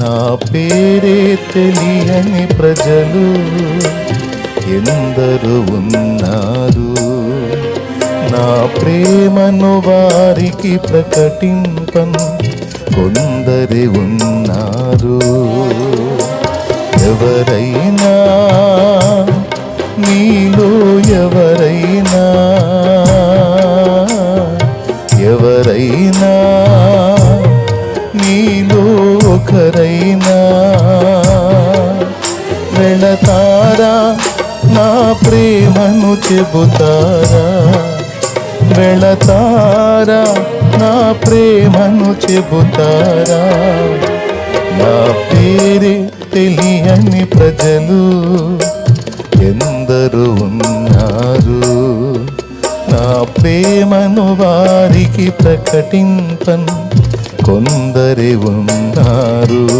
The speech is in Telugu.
నా పేరే తెలియని ప్రజలు ఎందరు ఉన్నారు. నా ప్రేమను వారికి ప్రకటింపను కొందరి ఉన్నారు. ఎవరైనా నీలో ఎవరైనా ఎవరైనా నీలో వెళతారా? నా ప్రేమను చెబుతారా? వెళతారా? నా ప్రేమను చెబుతారా? నా పేరే తెలియని ప్రజలు ఎందరు ఉన్నారు. నా ప్రేమను వారికి ప్రకటింపను కొందరి ఉన్నారు.